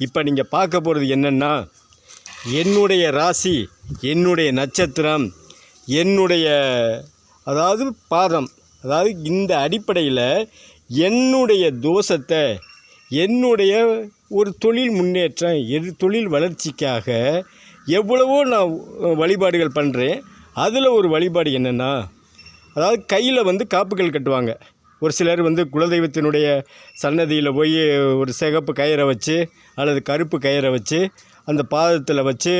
இப்போ நீங்கள் பார்க்க போகிறது என்னென்னா என்னுடைய ராசி என்னுடைய நட்சத்திரம் என்னுடைய அதாவது பாதம் அதாவது இந்த அடிப்படையில் என்னுடைய தோஷத்தை என்னுடைய ஒரு தொழில் முன்னேற்றம் எது தொழில் வளர்ச்சிக்காக எவ்வளவோ நான் வழிபாடுகள் பண்ணுறேன் அதில் ஒரு வழிபாடு என்னென்னா அதாவது கையில் வந்து காப்புகள் கட்டுவாங்க. ஒரு சிலர் வந்து குலதெய்வத்தினுடைய சன்னதியில் போய் ஒரு சிகப்பு கயிறை வச்சு அல்லது கருப்பு கயிறை வச்சு அந்த பாதத்தில் வச்சு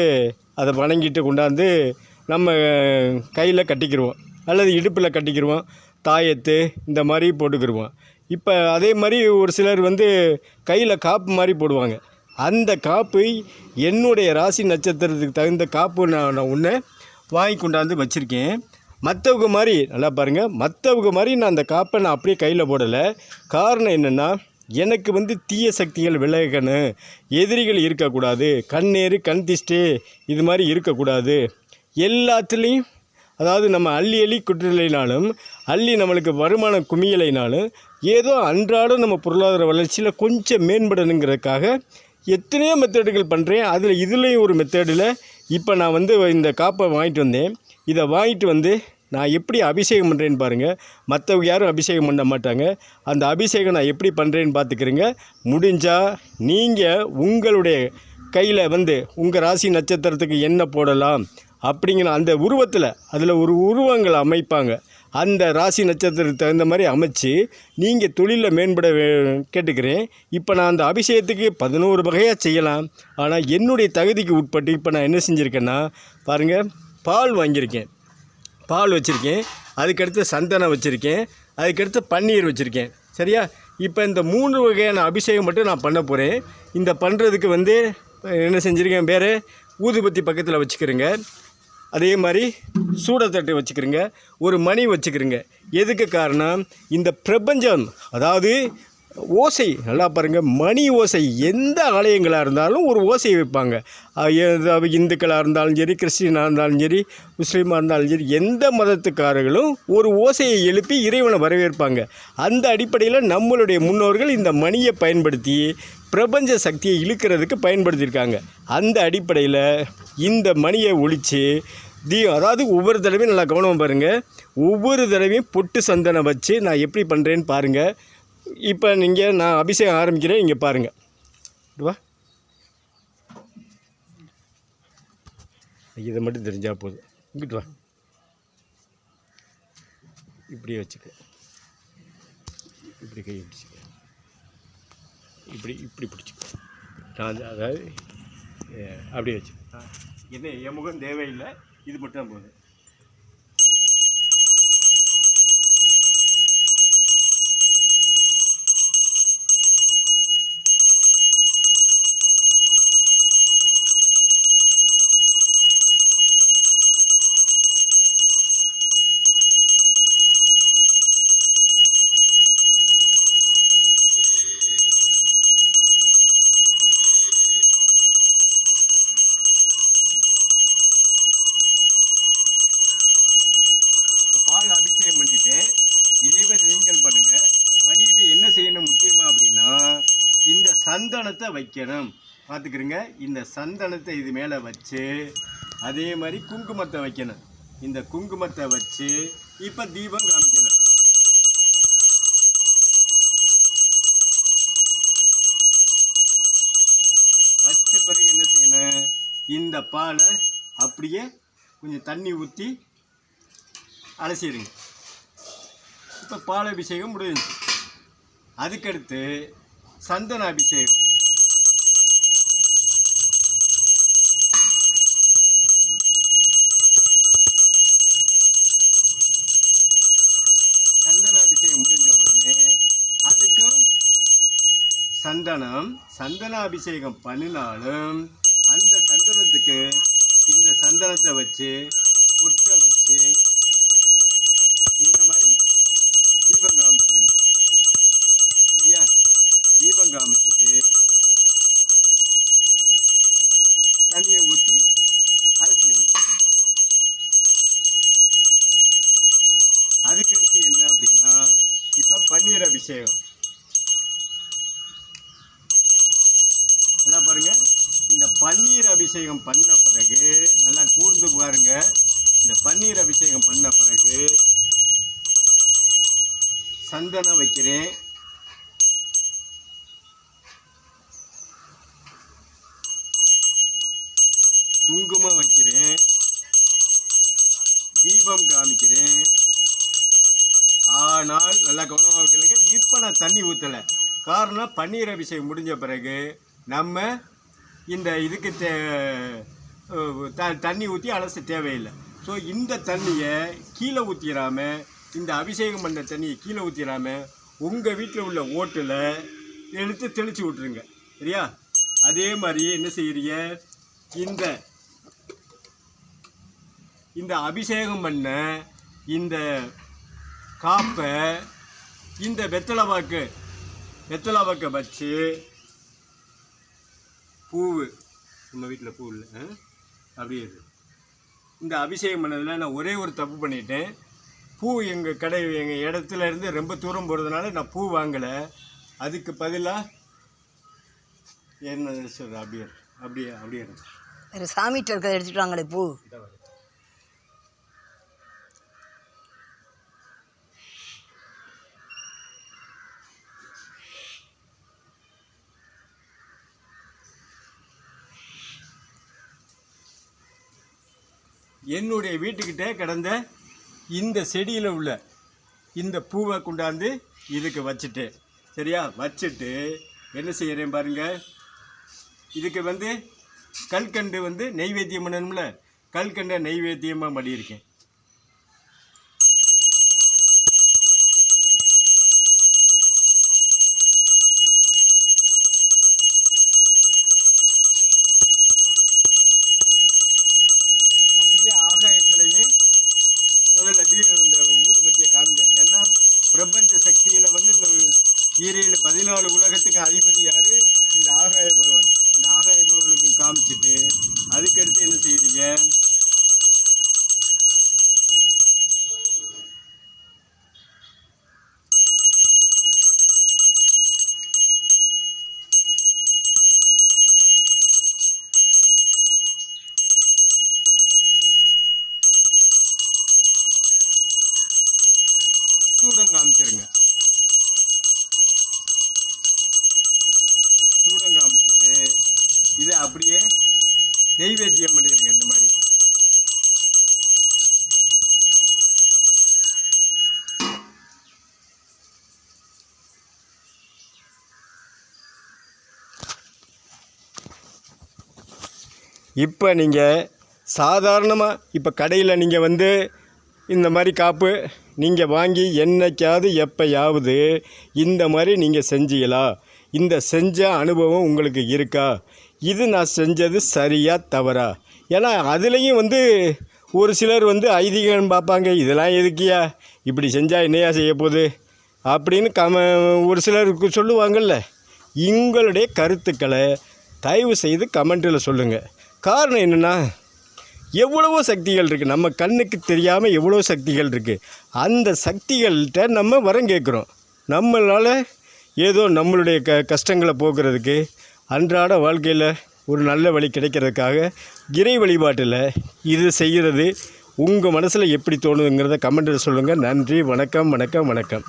அதை வணங்கிட்டு கொண்டாந்து நம்ம கையில் கட்டிக்கிடுவோம் அல்லது இடுப்பில் கட்டிக்கிருவோம். தாயத்து இந்த மாதிரி போட்டுக்கிருவோம். இப்போ அதே மாதிரி ஒரு சிலர் வந்து கையில் காப்பு மாதிரி போடுவாங்க. அந்த காப்பு என்னுடைய ராசி நட்சத்திரத்துக்கு தகுந்த காப்பு நான் நான் ஒன்று வாங்கி கொண்டாந்து வச்சுருக்கேன். மற்றவங்க மாதிரி நல்லா பாருங்கள் மற்றவங்க மாதிரி நான் அந்த காப்பை நான் அப்படியே கையில் போடலை. காரணம் என்னென்னா எனக்கு வந்து தீய சக்திகள் விலகணும். எதிரிகள் இருக்கக்கூடாது. கண்ணேறு கண் திஷ்டு இது மாதிரி இருக்கக்கூடாது. எல்லாத்துலேயும் அதாவது நம்ம அள்ளி அள்ளி குற்றலைனாலும் அள்ளி நம்மளுக்கு வருமானம் குமியலைனாலும் ஏதோ அன்றாடம் நம்ம பொருளாதார வளர்ச்சியில் கொஞ்சம் மேம்படணுங்கிறதுக்காக எத்தனையோ மெத்தேடுகள் பண்ணுறேன் அதில் இதுலேயும் ஒரு மெத்தேடில் இப்போ நான் வந்து இந்த காப்பை வாங்கிட்டு வந்தேன். இதை வாங்கிட்டு வந்து நான் எப்படி அபிஷேகம் பண்ணுறேன்னு பாருங்கள் மற்றவங்க யாரும் அபிஷேகம் பண்ண மாட்டாங்க. அந்த அபிஷேகம் நான் எப்படி பண்ணுறேன்னு பார்த்துக்கிறேங்க. முடிஞ்சால் நீங்கள் உங்களுடைய கையில் வந்து உங்கள் ராசி நட்சத்திரத்துக்கு என்ன போடலாம் அப்படிங்கிற அந்த உருவத்தில் அதில் ஒரு உருவங்களை அமைப்பாங்க. அந்த ராசி நட்சத்திரத்துக்கு தகுந்த மாதிரி அமைச்சு நீங்கள் தொழிலில் மேம்பட வே- கேட்டுக்கிறேன். இப்போ நான் அந்த அபிஷேகத்துக்கு பதினோரு வகையாக செய்யலாம். ஆனால் என்னுடைய தகுதிக்கு உட்பட்டு இப்போ நான் என்ன செஞ்சுருக்கேன்னா பாருங்கள் பால் வாங்கியிருக்கேன். பால் வச்சுருக்கேன். அதுக்கடுத்து சந்தனம் வச்சுருக்கேன். அதுக்கடுத்து பன்னீர் வச்சுருக்கேன். சரியா? இப்போ இந்த மூணு வகையான அபிஷேகம் மட்டும் நான் பண்ண போகிறேன் இந்த பண்ணுறதுக்கு வந்து என்ன செஞ்சுருக்கேன் வேறு ஊதுபத்தி பக்கத்தில் வச்சுக்கிறேங்க. அதே மாதிரி சூடத்தட்டு வச்சுக்கிறேங்க. ஒரு மணி வச்சுக்கிறேங்க. எதுக்கு காரணம்? இந்த பிரபஞ்சம் அதாவது ஓசை. நல்லா பாருங்கள் மணி ஓசை. எந்த ஆலயங்களாக இருந்தாலும் ஒரு ஓசை வைப்பாங்க. இந்துக்களாக இருந்தாலும் சரி கிறிஸ்டினாக இருந்தாலும் சரி முஸ்லீமாக இருந்தாலும் சரி எந்த மதத்துக்காரர்களும் ஒரு ஓசையை எழுப்பி இறைவனை வரவேற்பாங்க. அந்த அடிப்படையில் நம்மளுடைய முன்னோர்கள் இந்த மணியை பயன்படுத்தி பிரபஞ்ச சக்தியை இழுக்கிறதுக்கு பயன்படுத்தியிருக்காங்க. அந்த அடிப்படையில் இந்த மணியை ஒழித்து தீ அதாவது ஒவ்வொரு தடவையும் நல்லா கவனம் பாருங்கள் ஒவ்வொரு தடவையும் பொட்டு சந்தனம் வச்சு நான் எப்படி பண்ணுறேன்னு பாருங்கள் இப்போ நீங்கள் நான் அபிஷேகம் ஆரம்பிக்கிறேன். இங்கே பாருங்கள் வா. இதை மட்டும் தெரிஞ்சால் போதும். இங்கிட்டு வா. இப்படியே வச்சுக்க. இப்படி கை பிடிச்சிக்க. இப்படி இப்படி பிடிச்சிக்க. நான் அதாவது அப்படியே வச்சு என்ன என் முகம் தேவையில்லை. இது மட்டும் தான் போதும் இப்போ பால் அபிஷேகம் பண்ணிட்டேன் இதே மாதிரி நீங்கள் பண்ணுங்கள் பண்ணிக்கிட்டு என்ன செய்யணும் முக்கியமாக அப்படின்னா இந்த சந்தனத்தை வைக்கணும். பார்த்துக்கிறங்க இந்த சந்தனத்தை இது மேலே வச்சு அதே மாதிரி குங்குமத்தை வைக்கணும். இந்த குங்குமத்தை வச்சு இப்போ தீபம் காமிக்கணும். வச்ச பிறகு என்ன செய்யணும்? இந்த பாலை அப்படியே கொஞ்சம் தண்ணி ஊற்றி அலசிடுங்க. இப்போ பால் அபிஷேகம் முடிஞ்சுச்சு. அதுக்கடுத்து சந்தன அபிஷேகம் சந்தன அபிஷேகம் முடிஞ்ச உடனே அதுக்கும் சந்தனம் சந்தன அபிஷேகம் பண்ணினாலும் அந்த சந்தனத்துக்கு இந்த சந்தனத்தை வச்சு பொட்டை வச்சு இந்த மாதிரி தீபம் காமிச்சிருங்க. சரியா? தீபம் காமிச்சிட்டு தண்ணியை ஊற்றி அலசிடுங்க. அதுக்கடுத்து என்ன அப்படின்னா இப்போ பன்னீர் அபிஷேகம் எல்லாம் பாருங்கள் இந்த பன்னீர் அபிஷேகம் பண்ண பிறகு நல்லா கூர்ந்து பாருங்க. இந்த பன்னீர் அபிஷேகம் பண்ண பிறகு சந்தனம் வைக்கிறேன். குங்குமம் வைக்கிறேன். தீபம் காமிக்கிறேன். ஆனால் நல்லா கவனமாக வைக்கலைங்க இப்போ நான் தண்ணி ஊற்றலை காரணம் பன்னீர் அபிஷேகம் முடிஞ்ச பிறகு நம்ம இந்த இதுக்கு தே த தண்ணி ஊற்றி அலச தேவையில்லை. ஸோ இந்த தண்ணியை கீழே ஊற்றிடாமல் இந்த அபிஷேகம் பண்ண தண்ணியை கீழே ஊற்றிடாமல் உங்கள் வீட்டில் உள்ள ஓட்டில் எடுத்து தெளித்து விட்ருங்க சரியா? அதே மாதிரி என்ன செய்கிறீங்க இந்த இந்த அபிஷேகம் பண்ண இந்த காப்பை இந்த வெத்தலை வாக்கு வெத்தலை வாக்கை வச்சு பூவு. நம்ம வீட்டில் பூ இல்லை? அப்படியே இந்த அபிஷேகம் பண்ணதில் நான் ஒரே ஒரு தப்பு பண்ணிட்டேன். பூ எங்கள் கடை எங்கள் இடத்துல இருந்து ரொம்ப தூரம் போகிறதுனால நான் பூ வாங்கலை. அதுக்கு பதிலாக என்ன சொல்ற? அப்படியே. அப்படியே அப்படியே சாமிகிட்ட இருக்கிறத எடுத்துட்டு வாங்களே பூ. என்னுடைய வீட்டுக்கிட்டே கிடந்த இந்த செடியில் உள்ள இந்த பூவை கொண்டாந்து இதுக்கு வச்சுட்டேன் சரியா? வச்சுட்டு என்ன செய்கிறேன் பாருங்கள் இதுக்கு வந்து கல்கண்டு வந்து நெய்வேத்தியம் பண்ணணும்ல. கல்கண்டை நெய்வேத்தியமாக பண்ணியிருக்கேன் அப்படியே ஆகாயத்திலையும் முதல்ல வீ இந்த ஊதுபத்தியை காமிங்க ஏன்னா பிரபஞ்ச சக்தியில் வந்து இந்த ஈரேழு பதினாலு உலகத்துக்கு அதிபதி யார்? இந்த ஆகாய பகவான். இந்த ஆகாய பகவானுக்கு காமிச்சிட்டு அதுக்கடுத்து என்ன செய்கிறீங்க இப்போ நீங்கள் சாதாரணமாக இப்போ கடையில் நீங்கள் வந்து இந்த மாதிரி காப்பு நீங்கள் வாங்கி என்னைக்காவது எப்போயாவது இந்த மாதிரி நீங்கள் செஞ்சீங்களா? இந்த செஞ்ச அனுபவம் உங்களுக்கு இருக்கா? இது நான் செஞ்சது சரியா தவறா? ஏன்னா அதுலேயும் வந்து ஒரு சிலர் வந்து ஐதீகம் பார்ப்பாங்க இதெல்லாம் எதுக்கியா இப்படி செஞ்சால் என்னையா செய்ய போகுது? அப்படின்னு கம ஒரு சிலருக்கு சொல்லுவாங்கல்ல. உங்களுடைய கருத்துக்களை தயவு செய்து கமெண்ட்டில் சொல்லுங்கள் காரணம் என்னென்னா எவ்வளவோ சக்திகள் இருக்குது நம்ம கண்ணுக்கு தெரியாமல் எவ்வளோ சக்திகள் இருக்குது அந்த சக்திகள்கிட்ட நம்ம வரம் கேட்குறோம். நம்மளால் ஏதோ நம்மளுடைய க கஷ்டங்களை போக்குறதுக்கு அன்றாட வாழ்க்கையில் ஒரு நல்ல வழி கிடைக்கிறதுக்காக இறை வழிபாட்டில் இது செய்கிறது உங்கள் மனசில் எப்படி தோணுதுங்கிறத கமெண்ட்டில் சொல்லுங்கள் நன்றி வணக்கம் வணக்கம் வணக்கம்.